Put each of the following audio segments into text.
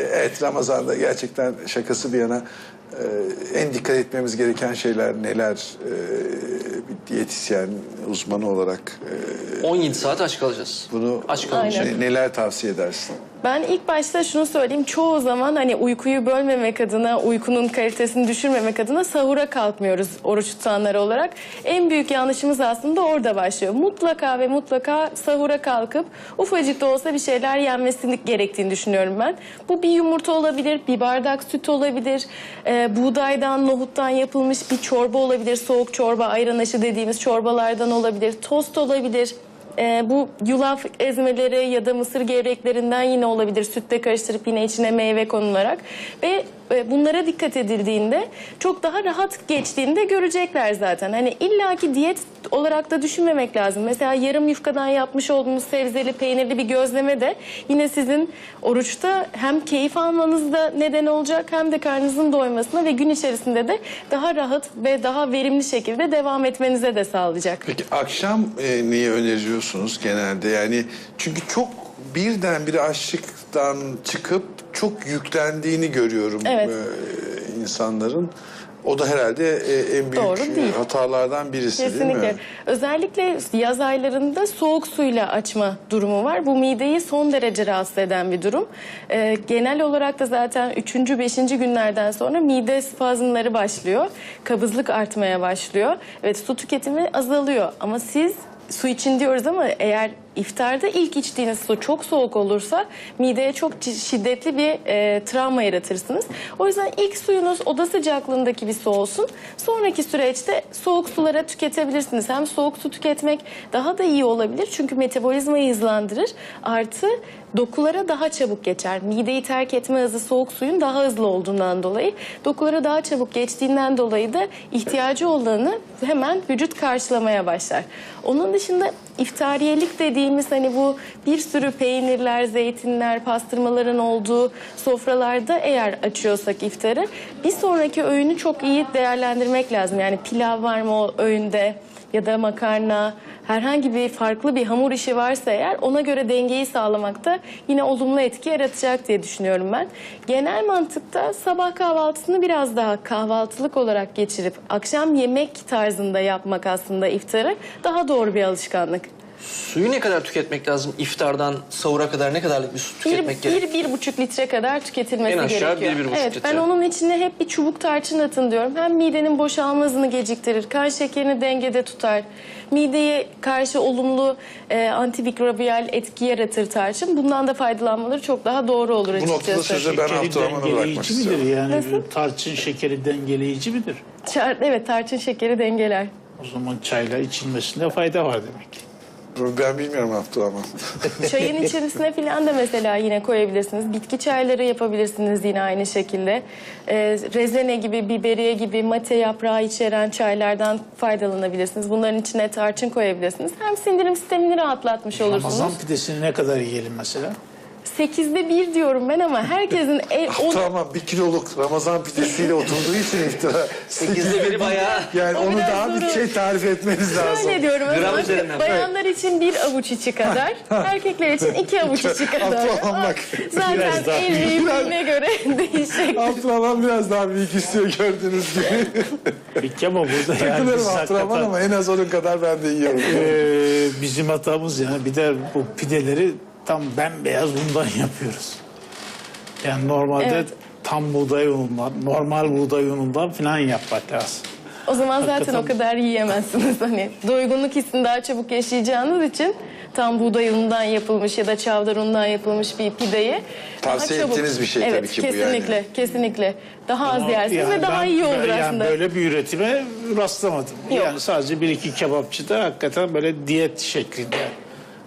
Evet Ramazan'da gerçekten şakası bir yana e, en dikkat etmemiz gereken şeyler neler? E, bir diyetisyen uzmanı olarak e, 17 saat aç kalacağız. bunu Aç ne- neler tavsiye edersin? Ben ilk başta şunu söyleyeyim. Çoğu zaman hani uykuyu bölmemek adına, uykunun kalitesini düşürmemek adına sahura kalkmıyoruz oruç tutanlar olarak. En büyük yanlışımız aslında orada başlıyor. Mutlaka ve mutlaka sahura kalkıp ufacık da olsa bir şeyler yenmesini gerektiğini düşünüyorum ben. Bu bir yumurta olabilir, bir bardak süt olabilir, e, buğdaydan, nohuttan yapılmış bir çorba olabilir, soğuk çorba, ayran aşı dediğimiz çorbalardan olabilir, tost olabilir. Ee, bu yulaf ezmeleri ya da mısır gevreklerinden yine olabilir. Sütle karıştırıp yine içine meyve konularak. Ve e, bunlara dikkat edildiğinde çok daha rahat geçtiğinde görecekler zaten. Hani illaki diyet olarak da düşünmemek lazım. Mesela yarım yufkadan yapmış olduğumuz sebzeli peynirli bir gözleme de yine sizin oruçta hem keyif almanızda neden olacak hem de karnınızın doymasına ve gün içerisinde de daha rahat ve daha verimli şekilde devam etmenize de sağlayacak. Peki akşam e, neyi öneriyorsunuz genelde? Yani çünkü çok birdenbire açlıktan çıkıp çok yüklendiğini görüyorum Evet. e, insanların. O da herhalde e, en büyük Doğru değil. hatalardan birisi değil Kesinlikle. mi? Özellikle yaz aylarında soğuk suyla açma durumu var. Bu mideyi son derece rahatsız eden bir durum. Ee, genel olarak da zaten 3. 5. günlerden sonra mide spazmları başlıyor. Kabızlık artmaya başlıyor. Evet su tüketimi azalıyor ama siz su için diyoruz ama eğer iftarda ilk içtiğiniz su çok soğuk olursa mideye çok şiddetli bir e, travma yaratırsınız. O yüzden ilk suyunuz oda sıcaklığındaki bir su olsun. Sonraki süreçte soğuk sulara tüketebilirsiniz. Hem soğuk su tüketmek daha da iyi olabilir çünkü metabolizmayı hızlandırır. Artı dokulara daha çabuk geçer. Mideyi terk etme hızı soğuk suyun daha hızlı olduğundan dolayı dokulara daha çabuk geçtiğinden dolayı da ihtiyacı olanı hemen vücut karşılamaya başlar. Onun dışında iftariyelik dediğimiz hani bu bir sürü peynirler, zeytinler, pastırmaların olduğu sofralarda eğer açıyorsak iftarı bir sonraki öğünü çok iyi değerlendirmek lazım. Yani pilav var mı o öğünde ya da makarna herhangi bir farklı bir hamur işi varsa eğer ona göre dengeyi sağlamakta yine olumlu etki yaratacak diye düşünüyorum ben. Genel mantıkta sabah kahvaltısını biraz daha kahvaltılık olarak geçirip akşam yemek tarzında yapmak aslında iftarı daha doğru bir alışkanlık. Suyu ne kadar tüketmek lazım? İftardan sahura kadar ne kadarlık bir su Bir, tüketmek gerekiyor? bir, bir buçuk litre kadar tüketilmesi En aşağı gerekiyor. bir, bir buçuk evet, litre. Ben onun içine hep bir çubuk tarçın atın diyorum. Hem midenin boşalma hızını geciktirir, kan şekerini dengede tutar. Mideye karşı olumlu e, antimikrobiyal etki yaratır tarçın. Bundan da faydalanmaları çok daha doğru olur Bu açıkçası. noktada sözü ben Şekeri Abdurrahman'a bırakmak dengeleyici midir istiyorum. yani? Nasıl? Tarçın şekeri dengeleyici midir? Çar- evet tarçın şekeri dengeler. O zaman çayla içilmesinde fayda var demek. Ben bilmiyorum Abdurrahman. Çayın içerisine falan da mesela yine koyabilirsiniz. Bitki çayları yapabilirsiniz yine aynı şekilde. Ee, rezene gibi, biberiye gibi mate yaprağı içeren çaylardan faydalanabilirsiniz. Bunların içine tarçın koyabilirsiniz. Hem sindirim sistemini rahatlatmış olursunuz. Ramazan pidesini ne kadar yiyelim mesela? Sekizde bir diyorum ben ama herkesin e, o, Tamam bir kiloluk Ramazan pidesiyle oturduğu için iftara. Sekizde biri bayağı- Yani O onu daha bir zor. şey tarif etmeniz lazım. Şöyle diyorum. Gram üzerinden. Bayanlar için bir avuç içi kadar, erkekler için iki avuç içi kadar. Abdurrahman bak. Zaten el büyüklüğüne göre değişecek. Abdurrahman biraz daha büyük istiyor gördüğünüz gibi. Peki ama burada yani Takılırım Abdurrahman ama en az onun kadar ben de yiyorum. eee, bizim hatamız yani bir de bu pideleri tam bembeyaz undan yapıyoruz. Yani normalde Evet. tam buğday unundan, normal buğday unundan falan yapmak lazım. O zaman zaten Hakikaten. o kadar yiyemezsiniz hani. Doygunluk hissini daha çabuk yaşayacağınız için tam buğday unundan yapılmış ya da çavdar unundan yapılmış bir pideyi Tavsiye daha çabuk- ettiğiniz bir şey evet, tabii ki bu yani. kesinlikle, kesinlikle. Daha az Ama yersiniz yani ve daha ben- iyi olur ben yani aslında. böyle bir üretime rastlamadım. Yok. Yani sadece bir iki kebapçıda hakikaten böyle diyet şeklinde.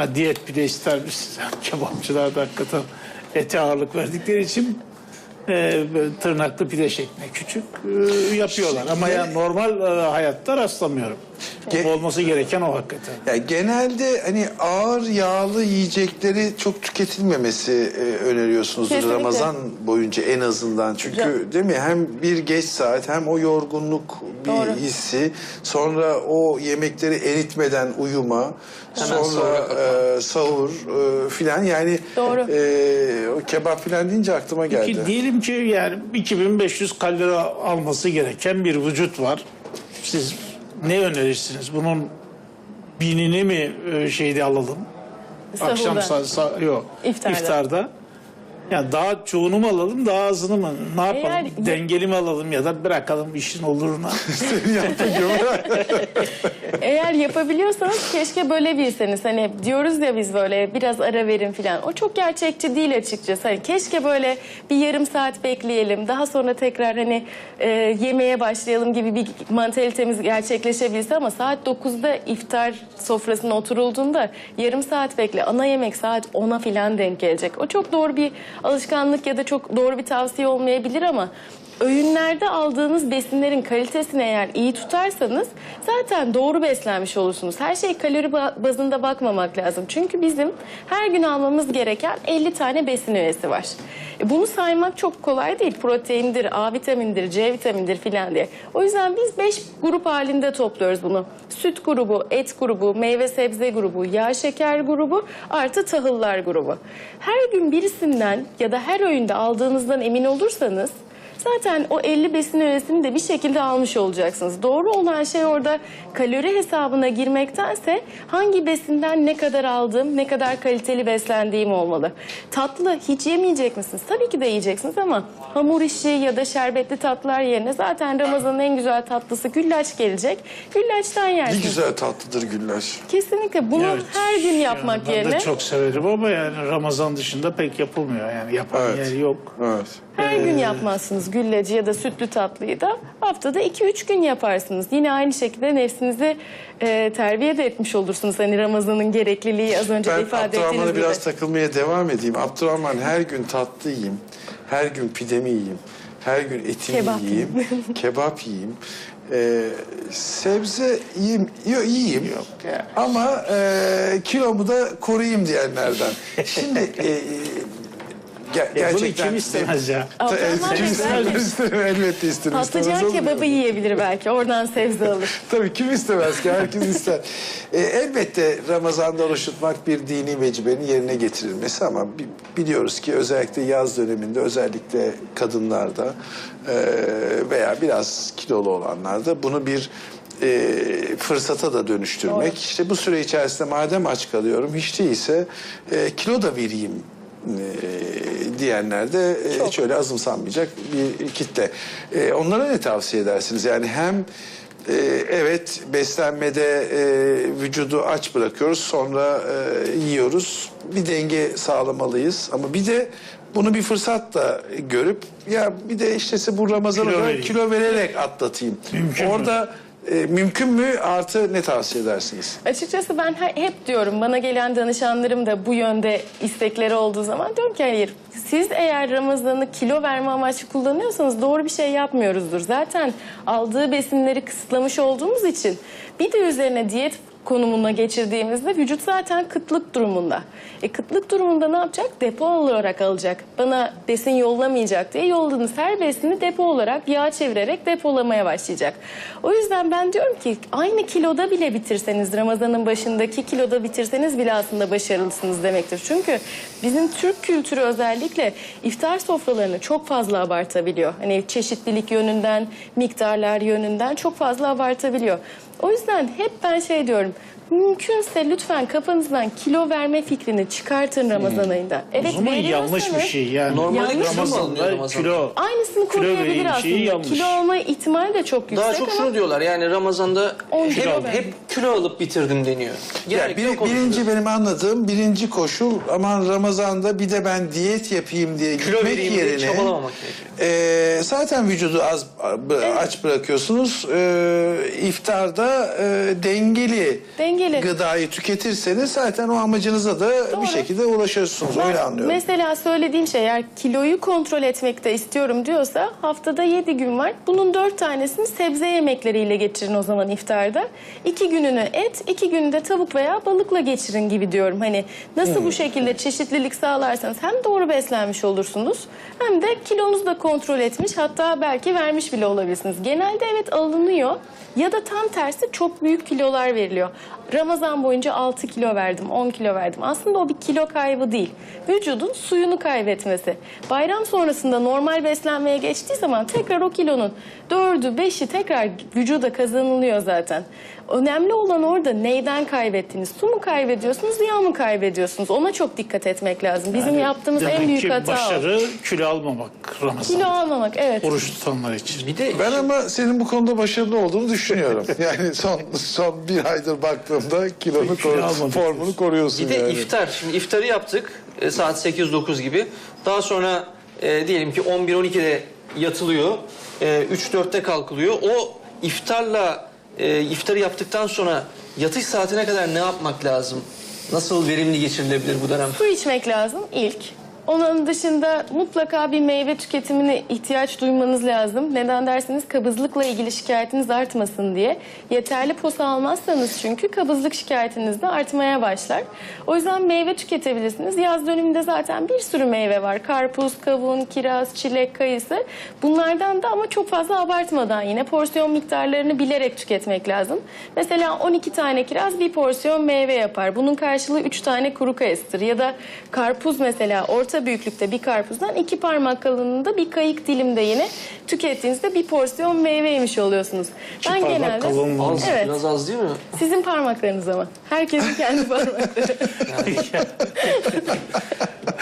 Ha diyet bir de ister misiniz? Kebapçılarda hakikaten ete ağırlık verdikleri için e, tırnaklı pide şeklinde küçük e, yapıyorlar. Ama yani normal e, hayatta rastlamıyorum. Ge- Olması gereken o hakikaten. Yani genelde hani ağır yağlı yiyecekleri çok tüketilmemesi e, öneriyorsunuzdur Kesinlikle. Ramazan boyunca en azından. Çünkü değil mi hem bir geç saat hem o yorgunluk bir Doğru. hissi sonra o yemekleri eritmeden uyuma Hemen sonra e, sahur e, filan yani Doğru. e, o kebap filan deyince aklıma geldi. Ki diyelim ki yani 2500 kalori alması gereken bir vücut var. Siz ne önerirsiniz? Bunun binini mi e, şeyde alalım? Akşam Sahurda. sa- sa- yok. İftarda. İftarda. Yani daha çoğunu mu alalım, daha azını mı? Ne yapalım? Eğer- Dengeli mi alalım ya da bırakalım işin oluruna. Yaptığın gibi. Eğer yapabiliyorsanız keşke bölebilseniz. Hani diyoruz ya biz böyle biraz ara verin falan. O çok gerçekçi değil açıkçası. Hani keşke böyle bir yarım saat bekleyelim. Daha sonra tekrar hani e, yemeğe başlayalım gibi bir mantalitemiz gerçekleşebilse ama saat 9'da iftar sofrasına oturulduğunda yarım saat bekle. Ana yemek saat 10'a falan denk gelecek. O çok doğru bir alışkanlık ya da çok doğru bir tavsiye olmayabilir ama öğünlerde aldığınız besinlerin kalitesini eğer iyi tutarsanız zaten doğru beslenmiş olursunuz. Her şey kalori ba- bazında bakmamak lazım. Çünkü bizim her gün almamız gereken 50 tane besin öğesi var. E, Bunu saymak çok kolay değil. Proteindir, A vitamindir, C vitamindir filan diye. O yüzden biz 5 grup halinde topluyoruz bunu. Süt grubu, et grubu, meyve sebze grubu, yağ şeker grubu artı tahıllar grubu. Her gün birisinden ya da her öğünde aldığınızdan emin olursanız Zaten o 50 besin öğesini de bir şekilde almış olacaksınız. Doğru olan şey orada kalori hesabına girmektense hangi besinden ne kadar aldığım, ne kadar kaliteli beslendiğim olmalı. Tatlı hiç yemeyecek misiniz? Tabii ki de yiyeceksiniz ama hamur işi ya da şerbetli tatlılar yerine zaten Ramazan'ın en güzel tatlısı güllaç gelecek. Güllaçtan ne yersiniz. güzel tatlıdır güllaç. Kesinlikle bunu Evet. her gün yapmak ben yerine de çok severim ama yani Ramazan dışında pek yapılmıyor. Yani yapan Evet. yer yok. Evet. Her gün yapmazsınız gülleci ya da sütlü tatlıyı da haftada 2-3 gün yaparsınız. Yine aynı şekilde nefsinizi e, terbiye de etmiş olursunuz. Hani Ramazan'ın gerekliliği az önce Ben ifade ettiğiniz Abdurrahman'a gibi. biraz takılmaya devam edeyim. Abdurrahman her gün tatlı yiyeyim. Her gün pidemi yiyeyim. Her gün etimi Kebap yiyeyim. kebap yiyeyim. Ee, sebze yiyeyim. Yok yiyeyim. Yok ya. Ama e, kilomu da koruyayım diyenlerden. Şimdi e, e, ge- E, bunu gerçekten... kim istemez ya? Abdurrahman kim Bey istemez? belki İsterim, elbette. İstemez patlıcan olur mu? kebabı yiyebilir belki. Oradan sebze alır. Tabii kim istemez ki herkes ister. E, elbette Ramazan'da oruç tutmak bir dini vecibenin yerine getirilmesi ama bi- biliyoruz ki özellikle yaz döneminde özellikle kadınlarda e, veya biraz kilolu olanlarda bunu bir e, fırsata da dönüştürmek. İşte bu süre içerisinde madem aç kalıyorum hiç değilse e, kilo da vereyim e, diyenler de e, şöyle azımsanmayacak bir kitle. E, onlara ne tavsiye edersiniz? Yani hem e, evet beslenmede e, vücudu aç bırakıyoruz sonra e, yiyoruz. Bir denge sağlamalıyız ama bir de bunu bir fırsat da görüp ya bir de işte bu Ramazan'ı Kilo kilo vererek atlatayım. Mümkün mü? Orada e, mümkün mü artı ne tavsiye edersiniz? Açıkçası ben he- hep diyorum bana gelen danışanlarım da bu yönde istekleri olduğu zaman diyorum ki hayır siz eğer Ramazan'ı kilo verme amaçlı kullanıyorsanız doğru bir şey yapmıyoruzdur. Zaten aldığı besinleri kısıtlamış olduğumuz için bir de üzerine diyet konumuna geçirdiğimizde vücut zaten kıtlık durumunda. E kıtlık durumunda ne yapacak? Depo olarak alacak. Bana besin yollamayacak diye yolladığınız her besini depo olarak yağ çevirerek depolamaya başlayacak. O yüzden ben diyorum ki aynı kiloda bile bitirseniz Ramazan'ın başındaki kiloda bitirseniz bile aslında başarılısınız demektir. Çünkü bizim Türk kültürü özellikle iftar sofralarını çok fazla abartabiliyor. Hani çeşitlilik yönünden, miktarlar yönünden çok fazla abartabiliyor. O yüzden hep ben şey diyorum. Mümkünse lütfen kafanızdan kilo verme fikrini çıkartın Ramazan ayında. Evet, o zaman yanlış bir şey yani. Normalde Yanlış alınıyor Ramazan'da Ramazan'da? kilo Aynısını Kilo koruyabilir vereyim aslında. şeyi yanlış. Kilo alma ihtimali de çok yüksek Daha çok ama şunu diyorlar yani Ramazan'da On hep, hep, kilo alıp bitirdim deniyor. Ya Genellikle bir- birinci benim anladığım birinci koşul aman Ramazan'da bir de ben diyet yapayım diye Kilo gitmek vereyim diye yerine çabalamamak gerekiyor. e, zaten vücudu az b- aç bırakıyorsunuz. E, iftarda e, dengeli, Dengeli. gıdayı tüketirseniz zaten o amacınıza da Doğru. bir şekilde ulaşırsınız. Ben Öyle anlıyorum. Mesela söylediğim şey eğer kiloyu kontrol etmekte istiyorum diyorsa haftada 7 gün var. Bunun 4 tanesini sebze yemekleriyle geçirin o zaman iftarda. 2 gününü et, 2 günü de tavuk veya balıkla geçirin gibi diyorum. Hani nasıl Hmm. bu şekilde çeşitlilik sağlarsanız hem doğru beslenmiş olursunuz hem de kilonuzu da kontrol etmiş hatta belki vermiş bile olabilirsiniz. Genelde evet alınıyor ya da tam tersi çok büyük kilolar veriliyor. Ramazan boyunca 6 kilo verdim, 10 kilo verdim. Aslında o bir kilo kaybı değil. Vücudun suyunu kaybetmesi. Bayram sonrasında normal beslenmeye geçtiği zaman tekrar o kilonun 4'ü 5'i tekrar vücuda kazanılıyor zaten. Önemli olan orada neyden kaybettiniz? Su mu kaybediyorsunuz, yağ mı kaybediyorsunuz? Ona çok dikkat etmek lazım. Bizim yaptığımız en büyük ki hata o. başarı kilo almamak Ramazan. Kilo almamak, evet. Oruç tutanlar için. Bir de Ben ama senin bu konuda başarılı olduğunu düşünüyorum. Yani son son bir aydır baktığımda kilonu Kilo formunu koruyorsun Bir de yani. iftar. Şimdi iftarı yaptık e, saat 8-9 gibi. Daha sonra e, diyelim ki 11-12'de yatılıyor. E, 3-4'te kalkılıyor. O iftarla e, iftarı yaptıktan sonra yatış saatine kadar ne yapmak lazım? Nasıl verimli geçirilebilir bu dönem? Su içmek lazım ilk. Onun dışında mutlaka bir meyve tüketimine ihtiyaç duymanız lazım. Neden derseniz kabızlıkla ilgili şikayetiniz artmasın diye. Yeterli posa almazsanız çünkü kabızlık şikayetiniz de artmaya başlar. O yüzden meyve tüketebilirsiniz. Yaz döneminde zaten bir sürü meyve var. Karpuz, kavun, kiraz, çilek, kayısı. Bunlardan da ama çok fazla abartmadan yine porsiyon miktarlarını bilerek tüketmek lazım. Mesela 12 tane kiraz bir porsiyon meyve yapar. Bunun karşılığı 3 tane kuru kayısıdır. Ya da karpuz mesela orta büyüklükte bir karpuzdan iki parmak kalınlığında bir kayık dilimde yine tükettiğinizde bir porsiyon meyve yemiş oluyorsunuz. ben parmak genelde kalınlığında. Az, Evet. biraz az değil mi? sizin parmaklarınız ama. Herkesin kendi parmakları.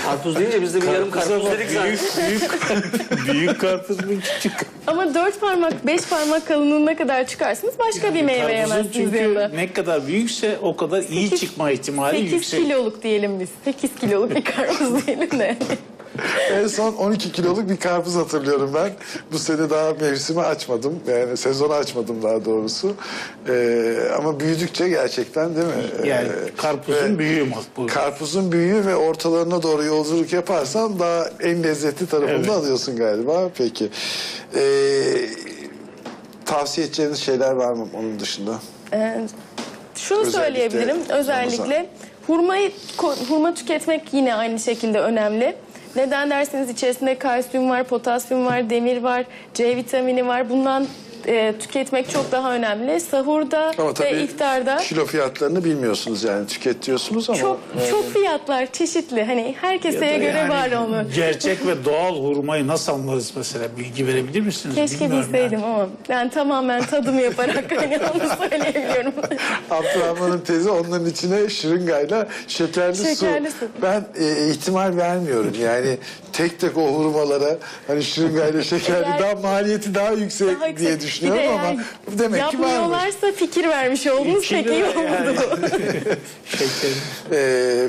Karpuz deyince biz de bir yarım karpuz dedik zaten. büyük, büyük, büyük karpuz mu küçük? ama dört parmak, beş parmak kalınlığına kadar çıkarsınız başka bir meyve Karpuzun yemezsiniz çünkü yanında. ne kadar büyükse o kadar iyi çıkma ihtimali 8 yüksek. kiloluk diyelim biz. 8 kiloluk bir karpuz diyelim de. En son 12 kiloluk bir karpuz hatırlıyorum ben. Bu sene daha mevsimi açmadım. Yani sezonu açmadım daha doğrusu. Ee, ama büyüdükçe gerçekten değil mi? Yani Ee, karpuzun büyüğü bu. Karpuzun büyüğü ve ortalarına doğru yolculuk yaparsan daha en lezzetli tarafını Evet. alıyorsun galiba. Peki. Ee, tavsiye edeceğiniz şeyler var mı onun dışında? Ee, şunu Özellikle söyleyebilirim. Özellikle hurmayı hurma tüketmek yine aynı şekilde önemli. Neden derseniz içerisinde kalsiyum var, potasyum var, demir var, C vitamini var. Bundan e, tüketmek çok daha önemli. Sahurda Ama ve iftarda kilo fiyatlarını bilmiyorsunuz yani tüketiyorsunuz ama. çok çok fiyatlar çeşitli. Hani herkese göre yani var onu. Gerçek ve doğal hurmayı nasıl anlarız mesela? Bilgi verebilir misiniz? Keşke Bilmiyorum bilseydim yani. ama ben tamamen tadım yaparak hani onu söyleyebiliyorum. Abdurrahman'ın tezi onların içine şırıngayla şekerli, Şekerli su. su. Ben e, ihtimal vermiyorum yani tek tek o hurmalara hani şırıngayla şekerli Eğer- daha maliyeti daha yüksek Daha yüksek. diye de düşünüyorum eğer ama demek ki varmış. Yapmıyorlarsa fikir vermiş oldunuz pek iyi oldu. yani. Ee,